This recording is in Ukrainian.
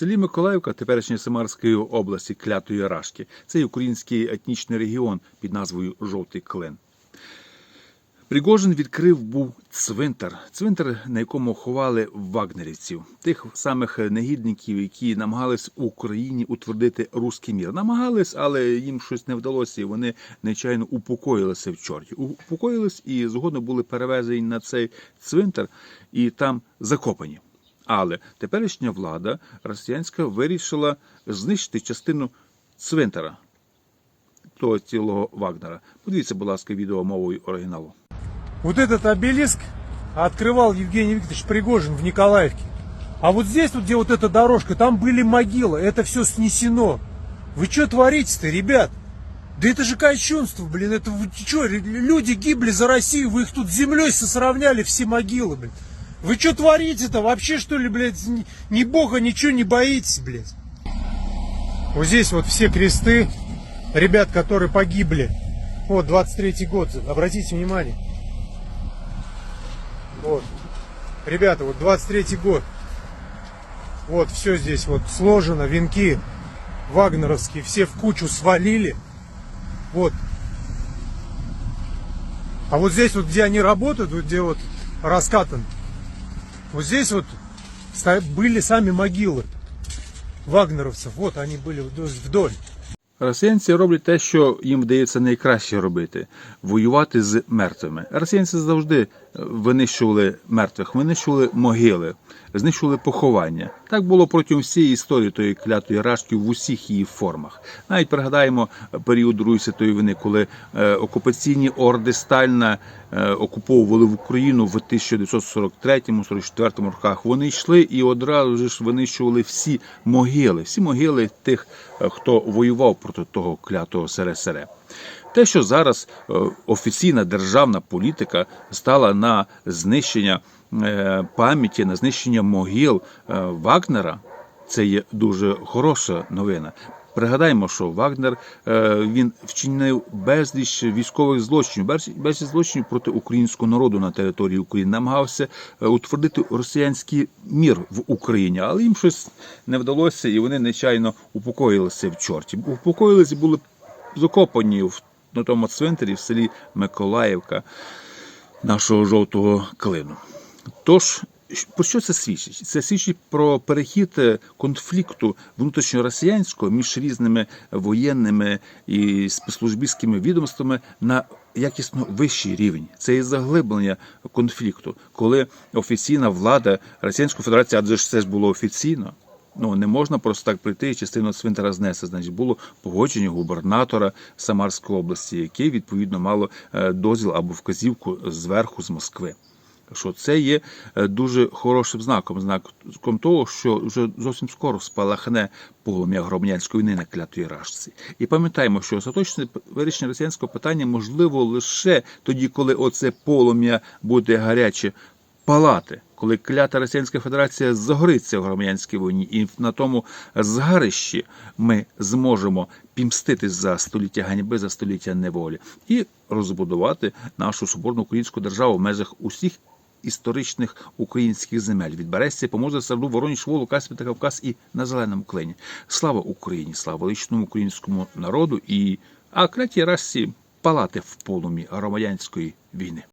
селі Миколаївка теперішньої Самарської області Клятої Рашки. Це український етнічний регіон під назвою Жовтий Клин. Пригожин відкрив був цвинтар, цвинтар, на якому ховали вагнерівців, тих самих негідників, які намагались в Україні утвердити руський мір. Намагались, але їм щось не вдалося. і Вони нечайно упокоїлися в чорті. Упокоїлись і згодом були перевезені на цей цвинтар і там закопані. Але теперішня влада росіянська вирішила знищити частину цвинтара того цілого Вагнера. Подивіться, будь ласка, відео мовою оригіналу. Вот этот обелиск открывал Евгений Викторович Пригожин в Николаевке. А вот здесь, вот, где вот эта дорожка, там были могилы, это все снесено. Вы что творите-то, ребят? Да это же кощунство, блин, это вы что, люди гибли за Россию, вы их тут с землей сосравняли, все могилы, блин. Вы что творите-то? Вообще, что ли, блядь, ни, бога, ничего не боитесь, блядь? Вот здесь вот все кресты ребят, которые погибли. Вот, 23-й год, обратите внимание. Вот. Ребята, вот 23-й год. Вот все здесь вот сложено, венки вагнеровские все в кучу свалили. Вот. А вот здесь вот, где они работают, вот где вот раскатан, вот здесь вот ста- были сами могилы вагнеровцев. Вот они были вдоль. вдоль. Росіянці роблять те, що їм вдається найкраще робити воювати з мертвими. Росіянці завжди е, винищували мертвих, винищували могили, знищували поховання. Так було протягом всієї історії тої клятої рашки в усіх її формах. Навіть пригадаємо період Другої світової війни, коли е, окупаційні орди Сталіна е, окуповували в Україну в 1943-44 роках. Вони йшли і одразу ж винищували всі могили, всі могили тих, е, хто воював проти того клятого СРСР. Те, що зараз офіційна державна політика стала на знищення пам'яті, на знищення могил е, Вагнера, це є дуже хороша новина. Пригадаємо, що Вагнер е, він вчинив безліч військових злочинів, безліч- злочинів проти українського народу на території України, намагався е, утвердити росіянський мір в Україні, але їм щось не вдалося, і вони нечайно упокоїлися в чорті. Упокоїлися були закопані в на тому цвинтарі в селі Миколаївка нашого жовтого клину. Тож, про що це свідчить? Це свідчить про перехід е, конфлікту внутрішньоросіянського між різними воєнними і спецслужбістськими відомствами на якісно вищий рівень. Це і заглиблення конфлікту, коли офіційна влада Російської Федерації, адже ж це ж було офіційно. Ну не можна просто так прийти і частину цвинтара знести. Значить, було погодження губернатора Самарської області, яке відповідно мало е, дозвіл або вказівку зверху з Москви. Що це є е, дуже хорошим знаком, знаком того, що вже зовсім скоро спалахне полум'я громадянської війни на клятої рашці. І пам'ятаємо, що остаточне вирішення росіянського питання можливо лише тоді, коли оце полум'я буде гаряче палати, коли клята Російська Федерація загориться в громадянській війні, і на тому згарищі ми зможемо пімститись за століття ганьби, за століття неволі і розбудувати нашу соборну українську державу в межах усіх. Історичних українських земель від Берестя, Помоза, Сарду, Вороніж, Волу, Каспі та Кавказ і на зеленому клині. Слава Україні, слава величному українському народу і а расі палати в полумі громадянської війни.